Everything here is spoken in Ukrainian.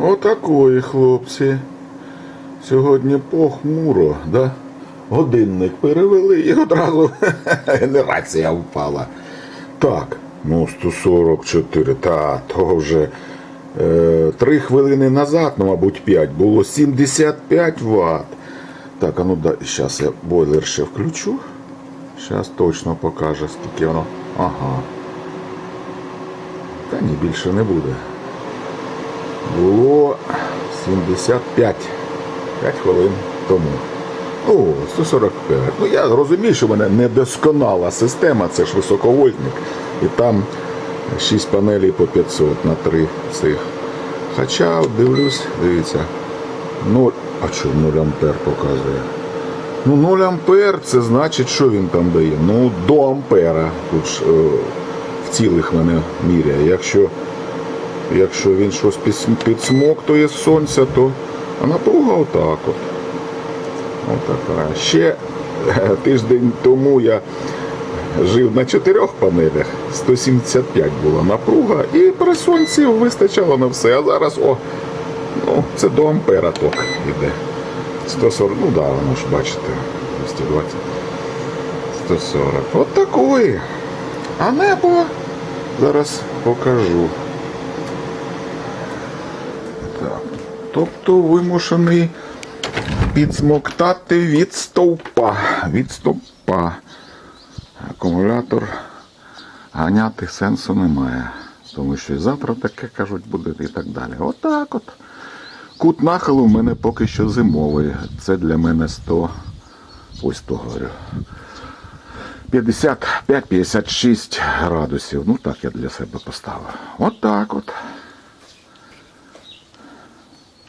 Отакої, хлопці. Сьогодні похмуро, да? Годинник перевели і одразу генерація впала. Так, ну 144, та то вже е, 3 хвилини назад, ну, мабуть, 5, було 75 Вт. Так, а ну да, зараз я бойлер ще включу. Зараз точно покаже, скільки воно. Ага. Та ні, більше не буде. Було 75. 5 хвилин тому. О, 145. Ну я розумію, що в мене недосконала система, це ж високовольтник. І там 6 панелей по 500 на 3 цих. Хоча дивлюсь, дивіться. 0, а що 0 ампер показує? Ну 0 ампер це значить, що він там дає? Ну, до ампера. Тут ж е, в цілих мене міряє. Якщо Якщо він щось підсмоктує з сонця, то напруга отак от. Отака. Ще е, тиждень тому я жив на чотирьох панелях, 175 була напруга, і при сонці вистачало на все. А зараз, о, ну, це до ампера ток іде. 140, ну да, воно ж бачите, 220. 140. От такої. А небо зараз покажу. Так. Тобто вимушений підсмоктати від стовпа. Від стовпа. Акумулятор ганяти сенсу немає. Тому що і завтра таке кажуть буде і так далі. Отак от. Кут нахилу в мене поки що зимовий. Це для мене 100. Ось то говорю. 55-56 градусів. Ну так я для себе поставив. Отак от.